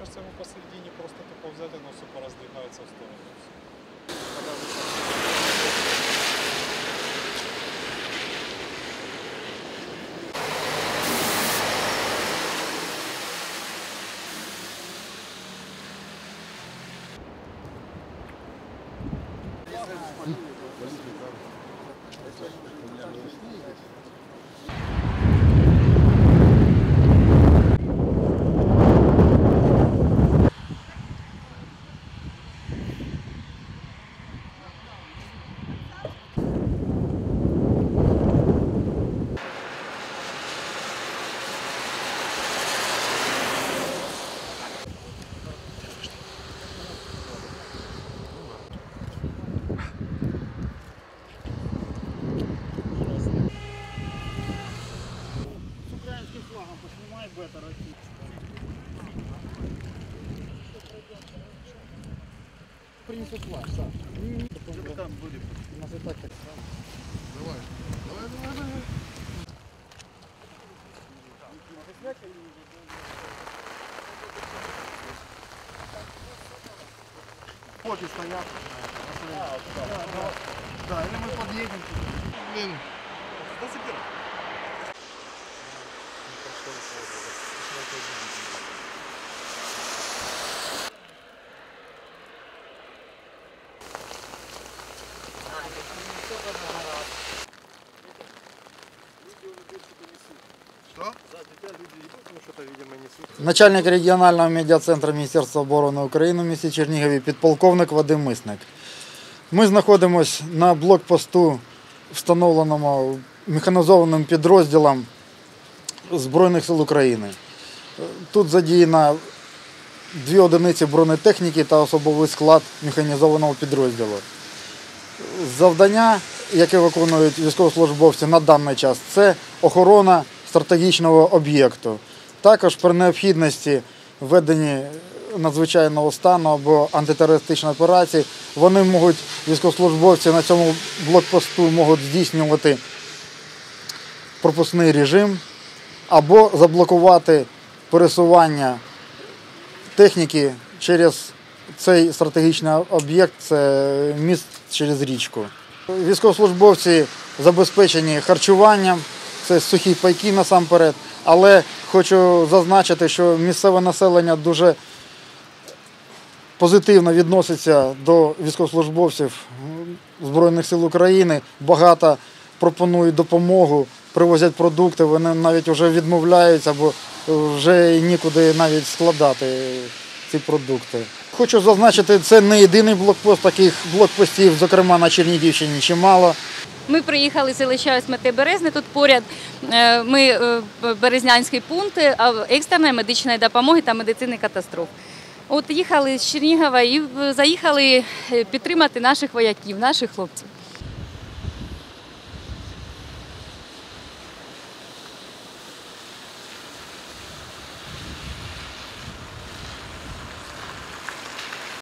кажется, ему посередине просто тупо взять, оно все пораздвигается в сторону. и это ракетчик. Принесла, Саш. Чтобы там были. У нас и так так. Давай. Давай, давай, давай. Поки стоят. Да, да. да, или мы подъедем. Блин. До Сибирь. Начальник регіонального медіа-центру Міністерства оборони України в місті Чернігові, підполковник Вадим Мисник. Ми знаходимося на блокпосту, встановленому механізованим підрозділом Збройних сил України. Тут задіяно дві одиниці бронетехніки та особовий склад механізованого підрозділу. Завдання, яке виконують військовослужбовці на даний час, це охорона стратегічного об'єкту. Також при необхідності введення надзвичайного стану або антитерористичної операції вони можуть, військовослужбовці на цьому блокпосту можуть здійснювати пропускний режим або заблокувати пересування техніки через цей стратегічний об'єкт, це міст через річку. Військовослужбовці забезпечені харчуванням, це сухі пайки насамперед, але хочу зазначити, що місцеве населення дуже позитивно відноситься до військовослужбовців Збройних сил України. Багато пропонують допомогу, привозять продукти, вони навіть вже відмовляються, бо вже нікуди навіть складати ці продукти. Хочу зазначити, це не єдиний блокпост, таких блокпостів, зокрема на Чернігівщині, чимало. Ми приїхали з селища Смети Березне. Тут поряд е, ми е, Березнянський пункт е, екстреної медичної допомоги та медицини катастроф. От їхали з Чернігова і заїхали підтримати наших вояків, наших хлопців.